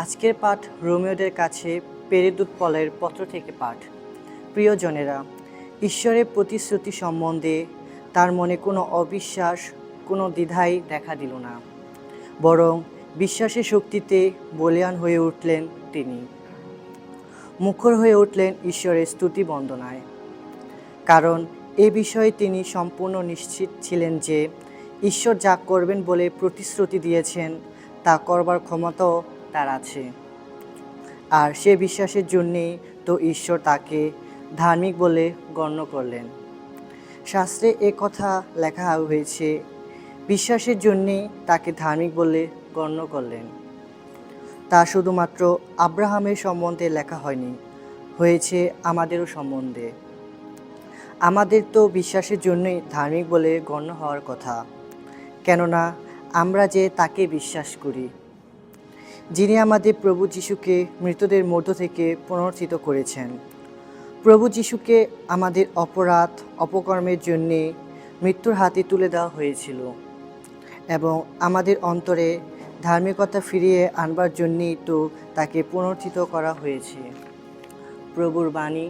আজকের পাঠ রোমিওদের কাছে পেরেদুত পলের পত্র থেকে পাঠ। প্রিয়জনেরা, ঈশ্বরের প্রতিশ্রুতি সম্বন্ধে তার মনে কোনো অবিশ্বাস, কোনো দ্বিধাই দেখা দিল না। বরং বিশ্বাসের শক্তিতে বলিয়ান হয়ে উঠলেন তিনি। মুখর হয়ে উঠলেন ঈশ্বরের স্তুতি বন্দনায়। কারণ এ বিষয়ে তিনি সম্পূর্ণ নিশ্চিত ছিলেন যে, ঈশ্বর যা করবেন বলে প্রতিশ্রুতি দিয়েছেন, তা করবার ক্ষমতাও তার আছে। আর সে বিশ্বাসের জন্যেই তো ঈশ্বর তাকে ধার্মিক বলে গণ্য করলেন। শাস্ত্রে এ কথা লেখা হয়েছে, বিশ্বাসের জন্যেই তাকে ধার্মিক বলে গণ্য করলেন। তা শুধুমাত্র আব্রাহামের সম্বন্ধে লেখা হয়নি, হয়েছে আমাদেরও সম্বন্ধে। আমাদের তো বিশ্বাসের জন্যই ধার্মিক বলে গণ্য হওয়ার কথা, কেননা আমরা যে তাকে বিশ্বাস করি। যিনি আমাদের প্রভু যিশুকে মৃতদের মধ্য থেকে পুনর্থিত করেছেন। প্রভু যিশুকে আমাদের অপরাধ, অপকর্মের জন্যে মৃত্যুর হাতে তুলে দেওয়া হয়েছিল এবং আমাদের অন্তরে ধার্মিকতা ফিরিয়ে আনবার জন্যেই তো তাকে পুনর্থিত করা হয়েছে। প্রভুর বাণী